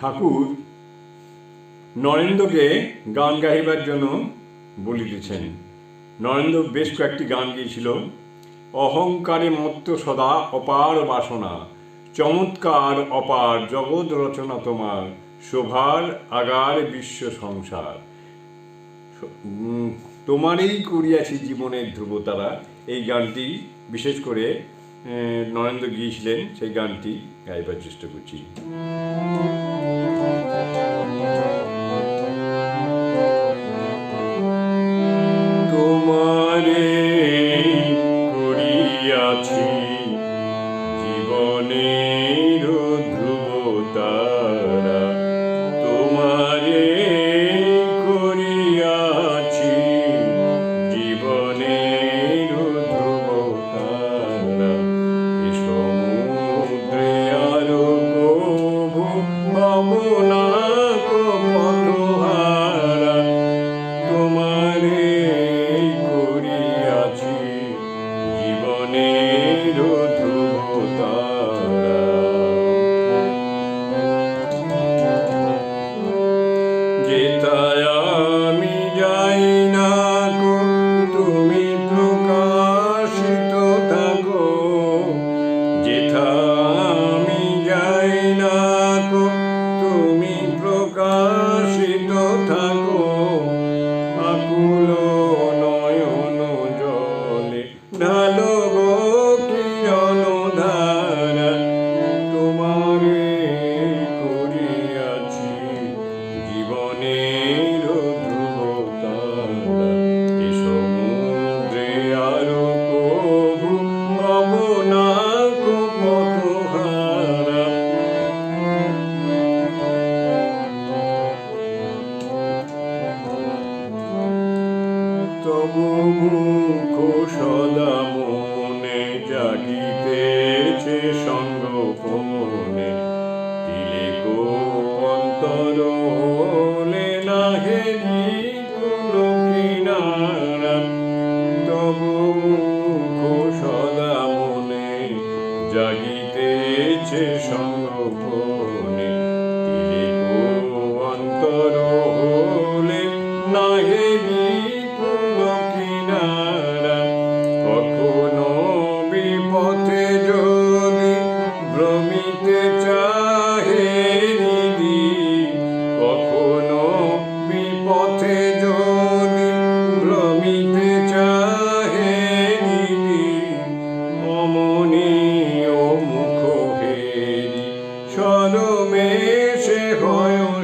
ঠাকুর নরেন্দ্রকে গান গাইবার জন্য বলিতেছেন। নরেন্দ্র বেশ কয়েকটি গান গিয়েছিল। অহংকারে মত্ত সদা অপার বাসনা, চমৎকার অপার জগৎ রচনা তোমার, শোভার আগার বিশ্ব সংসার। তোমারই করিয়াছি জীবনের ধ্রুবতারা। এই গানটি বিশেষ করে নরেন্দ্র গিয়েছিলেন, সেই গানটি গাইবার চেষ্টা করছি। তোমারে করিয়াছি। Guitar. মুখ সদা মনে জাগিতেছে সঙ্গপনে দিলে গো অন্তর হলে না মনে জাগিতেছে সঙ্গপনে সে হয়